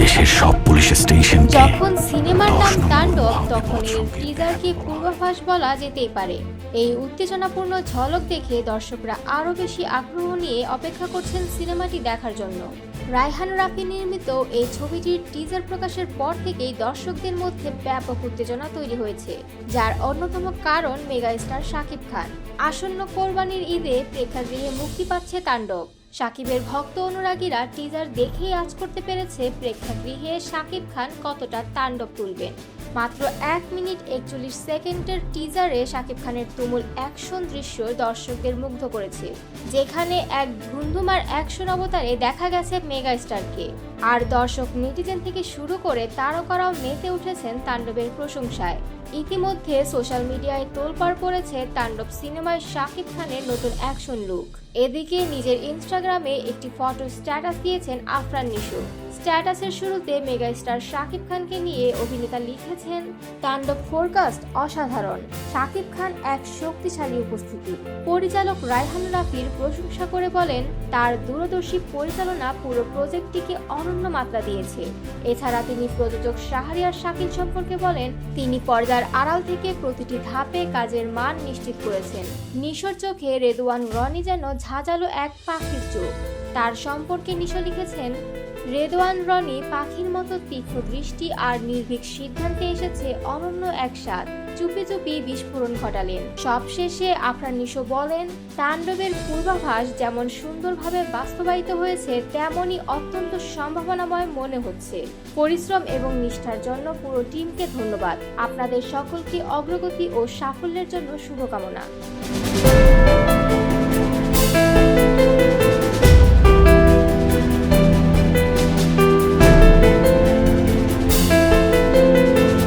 দেশের সব পুলিশ স্টেশনকে যখন সিনেমার নাম তাণ্ডব তখন এর টিজারকে পূর্বাভাস বলা যেতেই পারে। এই উত্তেজনাপূর্ণ ঝলক দেখে দর্শকরা আরও বেশি আগ্রহ নিয়ে অপেক্ষা করছেন সিনেমাটি দেখার জন্য। রায়হান রাফি নির্মিত এই ছবিটির টিজার প্রকাশের পর থেকেই দর্শকদের মধ্যে ব্যাপক উত্তেজনা তৈরি হয়েছে যার অন্যতম কারণ মেগাস্টার শাকিব খান। আসন্ন কোরবানির ঈদে প্রেক্ষাগৃহে মুক্তি পাচ্ছে তাণ্ডব। সাকিবের ভক্ত অনুরাগীরা টিজার দেখেই আজ করতে পেরেছে প্রেক্ষাগৃহে সাকিব খান কতটা তাণ্ডব তুলবেন। মাত্র এক মিনিট একচল্লিশ সেকেন্ডের টিজারে শাকিব খানের তুমুল অ্যাকশন দৃশ্য দর্শকদের মুগ্ধ করেছে। যেখানে এক ধুন্ধুমার অ্যাকশন অবতারে দেখা গেছে মেগা স্টারকে আর দর্শক নেটিজেন থেকে শুরু করে তারকারাও মেতে উঠেছেন তাণ্ডবের প্রশংসায়। ইতিমধ্যে সোশ্যাল মিডিয়ায় তোলপাড় পড়েছে তাণ্ডব সিনেমায় শাকিব খানের নতুন অ্যাকশন লুক। এদিকে নিজের ইনস্টাগ্রামে একটি ফটো স্ট্যাটাস দিয়েছেন আফরান নিশু। স্ট্যাটাসের শুরুতে মেগাস্টার শাকিব খানকে নিয়ে অভিনেতা লিখেছেন, তাণ্ডব ফোরকাস্ট অসাধারণ। শাকিব খান এক শক্তিশালী উপস্থিতি। পরিচালক রায়হান রাফির প্রশংসা করে বলেন, তার দূরদর্শী পরিচালনা পুরো প্রজেক্টটিকে অনন্য মাত্রা দিয়েছে। এছাড়া তিনি প্রযোজক শাহরিয়ার শাকিল সম্পর্কে বলেন, তিনি পর্দার আড়াল থেকে প্রতিটি ধাপে কাজের মান নিশ্চিত করেছেন। নিশোর চোখে রেদওয়ান রনি যেন ঝাঁঝালো এক পাখির চোখ। তার সম্পর্কে নিশো লিখেছেন, রেদওয়ান রনি পাখির মতো তীক্ষ্ণ দৃষ্টি আর নির্ভীক সিদ্ধান্তে এসেছে অনন্য এক স্বাদ। চুপি চুপি বিস্ফোরণ ঘটালেন। সবশেষে আফরান নিশো বলেন, তাণ্ডবের পূর্বাভাস যেমন সুন্দরভাবে বাস্তবায়িত হয়েছে, তেমনই অত্যন্ত সম্ভাবনাময় মনে হচ্ছে। পরিশ্রম এবং নিষ্ঠার জন্য পুরো টিমকে ধন্যবাদ। আপনাদের সকলকে অগ্রগতি ও সাফল্যের জন্য শুভকামনা।